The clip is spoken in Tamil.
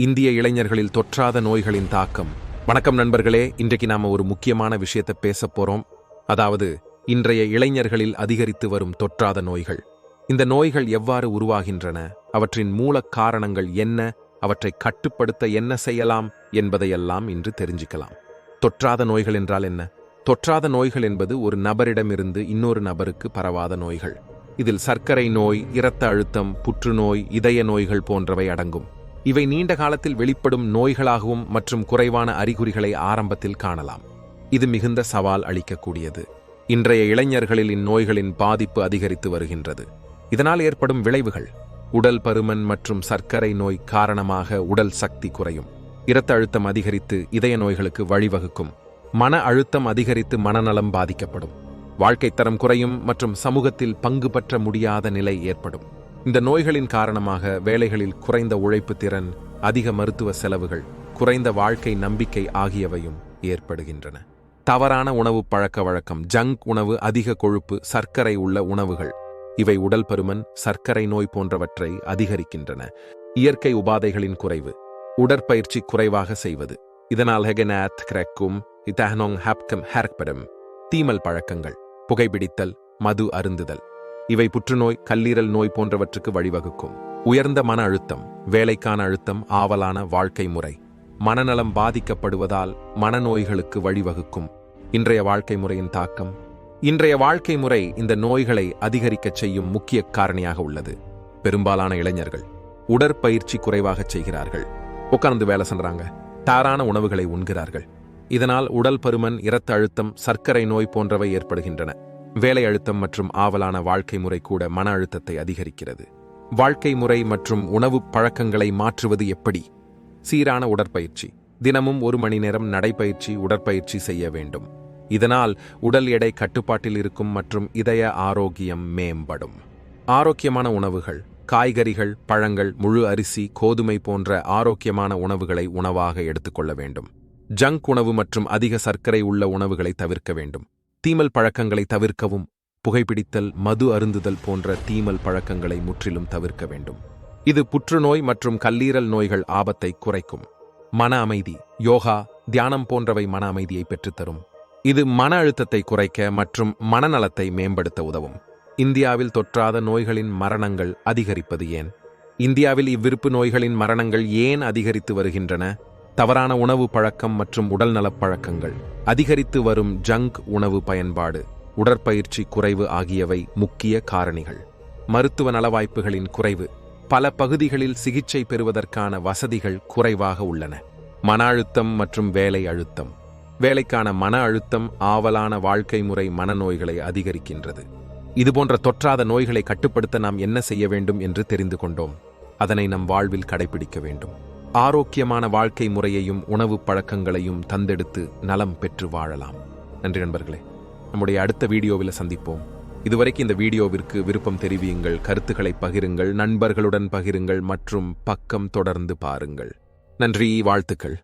இந்திய இளைஞர்களில் தொற்றாத நோய்களின் தாக்கம். வணக்கம் நண்பர்களே இன்றைக்கு நாம ஒரு முக்கியமான விஷயத்தை பேச போறோம். அதாவது இன்றைய இளைஞர்களில் அதிகரித்து வரும் தொற்றாத நோய்கள். இந்த நோய்கள் எவ்வாறு உருவாகின்றன? அவற்றின் மூல காரணங்கள் என்ன? அவற்றை கட்டுப்படுத்த என்ன செய்யலாம்? என்பதையெல்லாம் இன்று தெரிஞ்சுக்கலாம். தொற்றாத நோய்கள் என்றால் என்ன? தொற்றாத நோய்கள் என்பது ஒரு நபரிடமிருந்து இன்னொரு நபருக்கு பரவாத நோய்கள். இதில் சர்க்கரை நோய் இரத்த அழுத்தம் புற்றுநோய் இதய நோய்கள் போன்றவை அடங்கும். இவை நீண்ட காலத்தில் வெளிப்படும் நோய்களாகவும் மற்றும் குறைவான அறிகுறிகளை ஆரம்பத்தில் காணலாம். இது மிகுந்த சவால் அளிக்கக்கூடியது. இன்றைய இளைஞர்களில் இந்நோய்களின் பாதிப்பு அதிகரித்து வருகின்றது. இதனால் ஏற்படும் விளைவுகள் உடல் பருமன் மற்றும் சர்க்கரை நோய் காரணமாக உடல் சக்தி குறையும். இரத்த அழுத்தம் அதிகரித்து இதய நோய்களுக்கு வழிவகுக்கும். மன அழுத்தம் அதிகரித்து மனநலம் பாதிக்கப்படும். வாழ்க்கை தரம் குறையும் மற்றும் சமூகத்தில் பங்கு பற்ற முடியாத நிலை ஏற்படும். இந்த நோய்களின் காரணமாக வேலைகளில் குறைந்த உழைப்பு திறன் அதிக மருத்துவ செலவுகள் குறைந்த வாழ்க்கை நம்பிக்கை ஆகியவையும் ஏற்படுகின்றன. தவறான உணவு பழக்க வழக்கம் ஜங்க் உணவு அதிக கொழுப்பு சர்க்கரை உள்ள உணவுகள் இவை உடல் பருமன் சர்க்கரை நோய் போன்றவற்றை அதிகரிக்கின்றன. இயற்கை உபாதைகளின் குறைவு உடற்பயிற்சி குறைவாக செய்வது இதனால் ஹெகனாத் கிரக்கும் இதஹனோங் ஹப்கம் ஹேர்க்படம் தீமல் பழக்கங்கள் புகைபிடித்தல் மது அருந்துதல் இவை புற்றுநோய் கல்லீரல் நோய் போன்றவற்றுக்கு வழிவகுக்கும். உயர்ந்த மன அழுத்தம் வேலைக்கான அழுத்தம் ஆவலான வாழ்க்கை முறை. மனநலம் பாதிக்கப்படுவதால் மனநோய்களுக்கு வழிவகுக்கும். இன்றைய வாழ்க்கை முறையின் தாக்கம். இன்றைய வாழ்க்கை முறை இந்த நோய்களை அதிகரிக்கச் செய்யும் முக்கிய காரணியாக உள்ளது. பெரும்பாலான இளைஞர்கள் உடற்பயிற்சி குறைவாகச் செய்கிறார்கள். உட்கார்ந்து வேலை செய்றாங்க தாரான உணவுகளை உண்கிறார்கள். இதனால் உடல் பருமன் இரத்த அழுத்தம் சர்க்கரை நோய் போன்றவை ஏற்படுகின்றன. வேலை அழுத்தம் மற்றும் ஆவலான வாழ்க்கை முறை கூட மன அழுத்தத்தை அதிகரிக்கிறது. வாழ்க்கை முறை மற்றும் உணவு பழக்கங்களை மாற்றுவது எப்படி? சீரான உடற்பயிற்சி. தினமும் ஒரு மணி நேரம் நடைப்பயிற்சி உடற்பயிற்சி செய்ய வேண்டும். இதனால் உடல் எடை கட்டுப்பாட்டில் இருக்கும் மற்றும் இதய ஆரோக்கியம் மேம்படும். ஆரோக்கியமான உணவுகள் காய்கறிகள் பழங்கள் முழு அரிசி கோதுமை போன்ற ஆரோக்கியமான உணவுகளை உணவாக எடுத்துக்கொள்ள வேண்டும். ஜங்க் உணவு மற்றும் அதிக சர்க்கரை உள்ள உணவுகளை தவிர்க்க வேண்டும். தீமல் பழக்கங்களை தவிர்க்கவும் புகைப்பிடித்தல் மது அருந்துதல் போன்ற தீமல் பழக்கங்களை முற்றிலும் தவிர்க்க வேண்டும். இது புற்றுநோய் மற்றும் கல்லீரல் நோய்கள் ஆபத்தை குறைக்கும். மன அமைதி யோகா தியானம் போன்றவை மன அமைதியை பெற்றுத்தரும். இது மன அழுத்தத்தை குறைக்க மற்றும் மனநலத்தை மேம்படுத்த உதவும். இந்தியாவில் தொற்றாத நோய்களின் மரணங்கள் அதிகரிப்பது ஏன்? இந்தியாவில் இவ்விருப்பு நோய்களின் மரணங்கள் ஏன் அதிகரித்து வருகின்றன? தவறான உணவு பழக்கம் மற்றும் உடல்நலப் பழக்கங்கள். அதிகரித்து வரும் ஜங்க் உணவு பயன்பாடு உடற்பயிற்சி குறைவு ஆகியவை முக்கிய காரணிகள். மருத்துவ நலவாய்ப்புகளின் குறைவு பல பகுதிகளில் சிகிச்சை பெறுவதற்கான வசதிகள் குறைவாக உள்ளன. மன அழுத்தம் மற்றும் வேலை அழுத்தம். வேலைக்கான மன அழுத்தம் ஆவலான வாழ்க்கை முறை மனநோய்களை அதிகரிக்கின்றது. இதுபோன்ற தொற்றாத நோய்களை கட்டுப்படுத்த நாம் என்ன செய்ய வேண்டும் என்று தெரிந்து கொண்டோம். அதனை நம் வாழ்வில் கடைபிடிக்க வேண்டும். ஆரோக்கியமான வாழ்க்கை முறையையும் உணவு பழக்கங்களையும் தந்தெடுத்து நலம் பெற்று வாழலாம். நன்றி நண்பர்களே. நம்முடைய அடுத்த வீடியோவில் சந்திப்போம். இதுவரைக்கும் இந்த வீடியோவிற்கு விருப்பம் தெரிவியுங்கள் கருத்துக்களை பகிருங்கள் நண்பர்களுடன் பகிருங்கள் மற்றும் பக்கம் தொடர்ந்து பாருங்கள். நன்றி வாழ்த்துக்கள்.